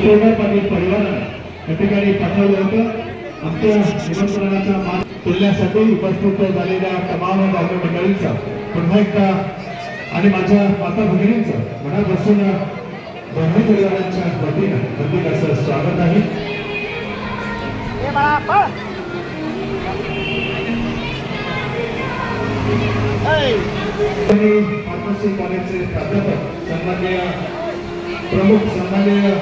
सुपूर्ण पाटील परिवाराला या ठिकाणी पाठवलं होतं. आमच्या निमंत्रणाचा मान तुलण्यासाठी उपस्थित झालेल्या तमाम गावकरी मंडळींचा पुन्हा एकदा आणि माझ्या माता भगिनींचं मनापासून दोन्ही परिवारांच्या वतीनं प्रत्येकाचं स्वागत आहे. फार्मसी कॉलेजचे प्राध्यापक सन्मान्य प्रमुख सन्मान्य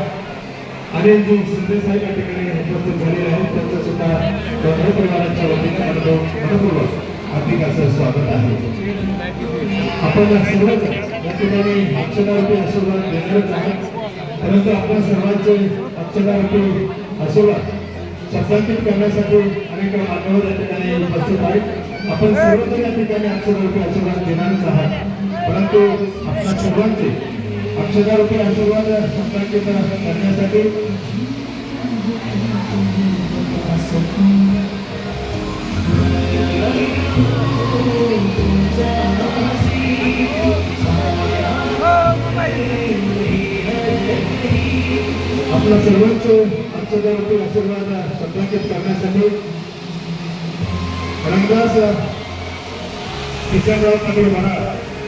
अनेक शिंदे साहेब या ठिकाणी उपस्थित झालेले आहेत त्यांचं सुद्धा दोन्ही परिवारांच्या वतीने मनपूर्वक मनपूर्वक हार्दिक असं स्वागत आहे. आपण सर्वच या ठिकाणी अक्षरावरती आशीर्वाद देणारच आहात. परंतु आपल्या सर्वांचे अक्षरावरती आशीर्वाद शब्दांकित करण्यासाठी अनेक मान्यवर या ठिकाणी उपस्थित आहेत. आपण सर्वजण या ठिकाणी अक्षरावरती आशीर्वाद देणारच आहात. परंतु आपल्या सर्वांचे अक्षरावरती आशीर्वाद असं करण्यासाठी. आपला सर्वोच्च सर्वांचे अक्षरावरती आशीर्वाद शब्दांकित करण्यासाठी रंगदास किशनराव पाटील म्हणा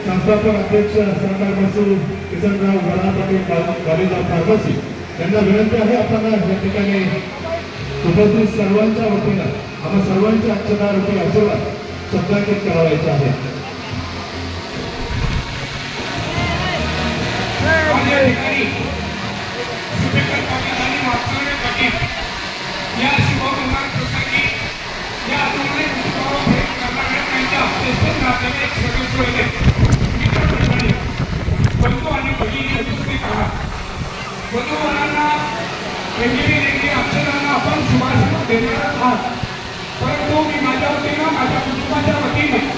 संस्थापक अध्यक्ष सरकार बसू. किसनराव वडा पाटील कॉलेज ऑफ फार्मसी यांना विनंती आहे आपण या ठिकाणी उपस्थित सर्वांच्या वतीनं आम्हा सर्वांच्या अक्षरावरती आशीर्वाद शब्दांकित करावायचे आहे ठिकाणी वेगळी वेगळी अक्षरांना आपण शुभाशय देणार आहात परंतु मी माझ्या वतीनं माझ्या कुटुंबाच्या वतीनं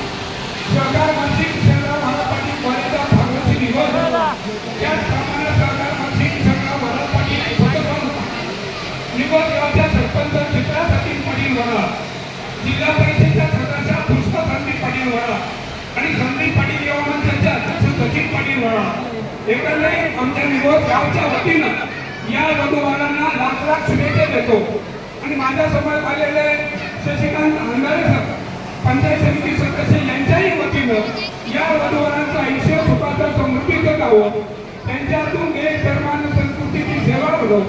सहकार मंत्री किशनराव महाराज पाटील कॉलेज ऑफ निवड त्याचप्रमाणे मंत्री महाराज पाटील निवड गावच्या सरपंच चित्रासाठी पाटील वडा जिल्हा पुष्प संदीप पाटील वडा आणि संदीप पाटील अध्यक्ष सचिन पाटील वडा. एकंदरीत आमच्या निवड गावच्या वतीनं या वधूवरांना लाख लाख शुभेच्छा देतो आणि माझ्यासमोर आलेले शशिकांत अंगारे सर पंचायत समिती सदस्य यांच्याही वतीनं या वधूवरांचं आयुष्य सुखाचं समृद्धीचं गावं त्यांच्यातून एक धर्मान संस्कृतीची सेवा करो.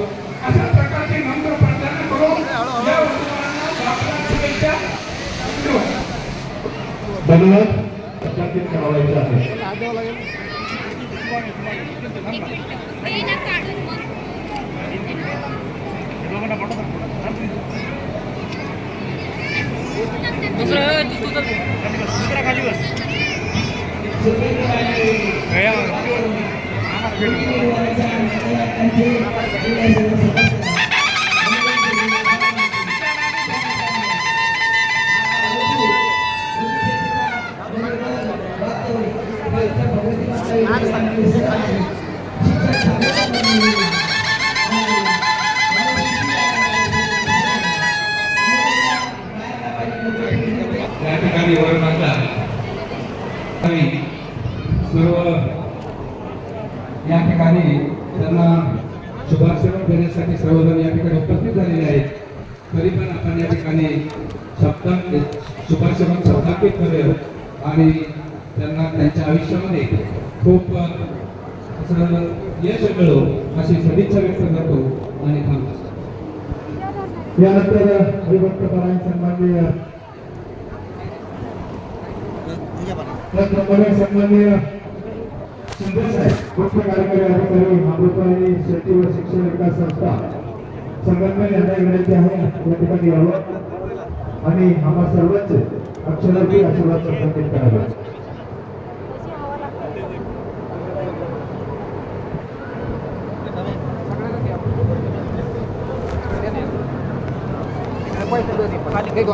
अशा प्रकारची नम्र प्रार्थना करून या वधूवरांना लाख लाख शुभेच्छा धन्यवाद. आहे? दुसरं तू तर दुसरा खाली बस या या ठिकाणी त्यांना शुभाशय देण्यासाठी सर्वजण या ठिकाणी उपस्थित झालेले आहेत. तरी पण आपण या ठिकाणी शब्द शुभाशय शब्दांकित करूया. आणि त्यांना त्यांच्या आयुष्यामध्ये खूप असं यश मिळो अशी सदिच्छा व्यक्त करतो आणि थांबतो. यानंतर हरिभक्त परायण सन्माननीय त्याचप्रमाणे सन्माननीय शिंदे साहेब मुख्य कार्यकारी अधिकारी शेती व शिक्षण विकास संस्था संघटना यांना विनंती आहे या ठिकाणी यावं. आणि आम्हा सर्वच अक्षरार्थी आशीर्वाद संबंधित करावे खाली काही